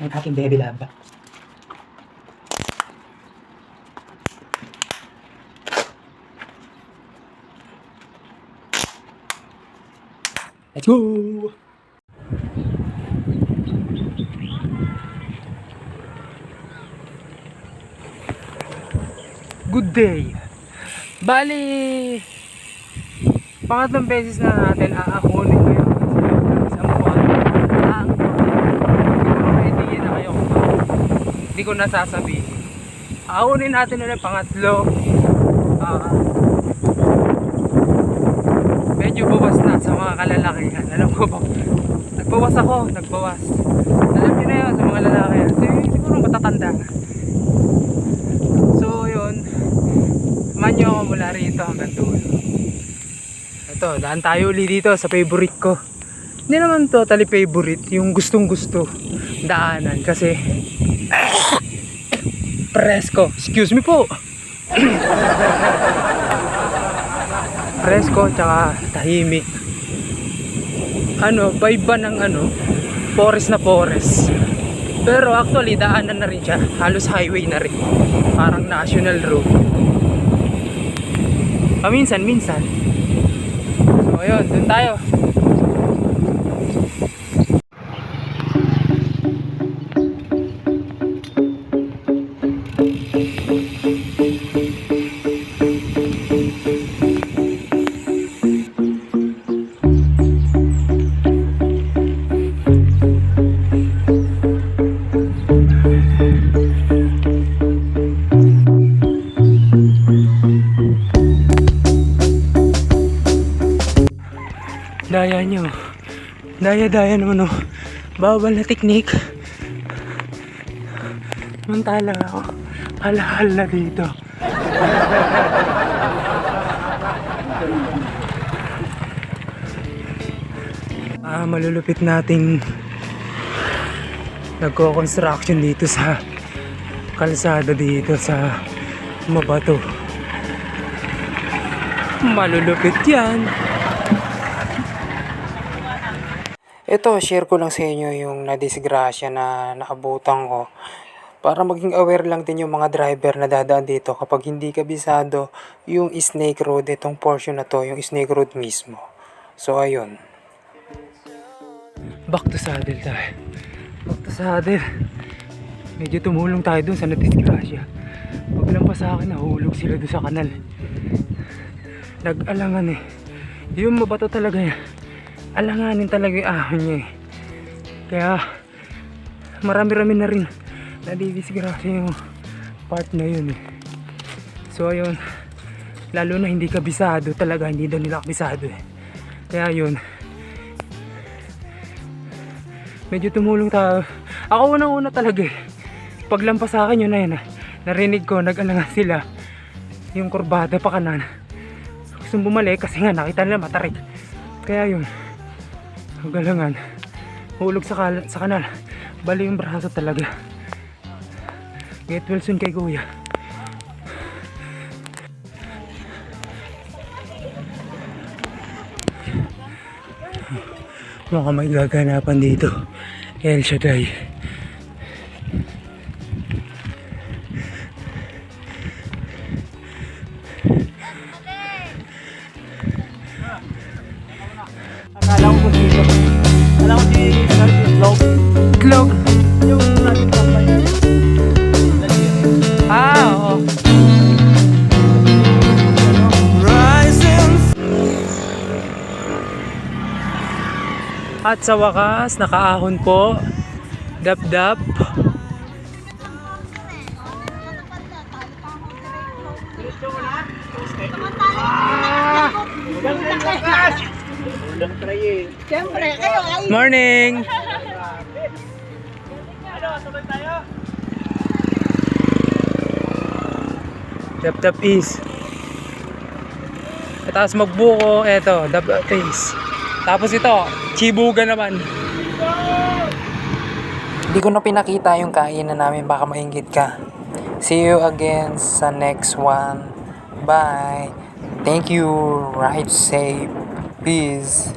Ang aking baby love. Let's go! Good day! Bali, pangatlong beses na natin aakunin ngayon sa isang buwan. Ang Siguro may idea na kayo kung hindi ko nasasabihin. Aakunin natin ulit pangatlo. Ah, medyo bawas na sa mga kalalakihan. Alam ko ba? Nagbawas ako, nagbawas. Alam niyo na yun sa mga lalakihan. Sig- Siguro matatanda. So yun, niyo ako mula rito hanggang dulo. Ito, daan tayo uli dito sa favorite ko. Hindi naman totally favorite, yung gustong gusto daanan kasi presko. Excuse me po. presko tsaka tahimik. Ano, vibe ng ano, forest na forest. Pero actually, daanan na rin siya. Halos highway na rin. Parang national road. Paminsan-minsan. So, ayun, dun tayo. Daya nyo. Daya-daya naman oh. Bawal na teknik. Mantala ako. Halahal na dito. Ah, malulupit nating nagko-construction dito sa kalsada dito sa Mabato. Malulupit yan. Ito, share ko lang sa inyo yung nadisgrasya na naabutan ko. Para maging aware lang din yung mga driver na dadaan dito kapag hindi kabisado yung Snake Road, itong portion na to, yung Snake Road mismo. So, ayun. Back to saddle tayo. Back to saddle. Medyo tumulong tayo dun sa nadisgrasya. Paglampas sa akin, nahulog sila dun sa kanal. Nag-alangan eh. Yung mabato talaga yan alanganin talaga yung ahon niya eh. Kaya marami-rami na rin nadidisgrasya yung part na yun eh. So ayun, lalo na hindi kabisado talaga, hindi daw nila kabisado eh. Kaya yun, medyo tumulong tayo. Ako unang-una talaga eh. Paglampas sa akin yun na yun ah. Narinig ko, nag-alangan sila yung kurbada pa kanan. Gusto bumalik kasi nga nakita nila matarik. Kaya yun, galangan hulog sa, kal- sa kanal. Bali yung braso talaga. Get well soon kay kuya. Baka may gaganapan dito. El Shaddai At sa wakas, nakaahon po. Dap-dap. Morning! Dap-dap is. Tapos magbuko, eto, dap-dap is. Tapos ito, chibuga naman. Hindi ko na pinakita yung kainan namin, baka maingit ka. See you again sa next one. Bye. Thank you. Ride safe. Peace.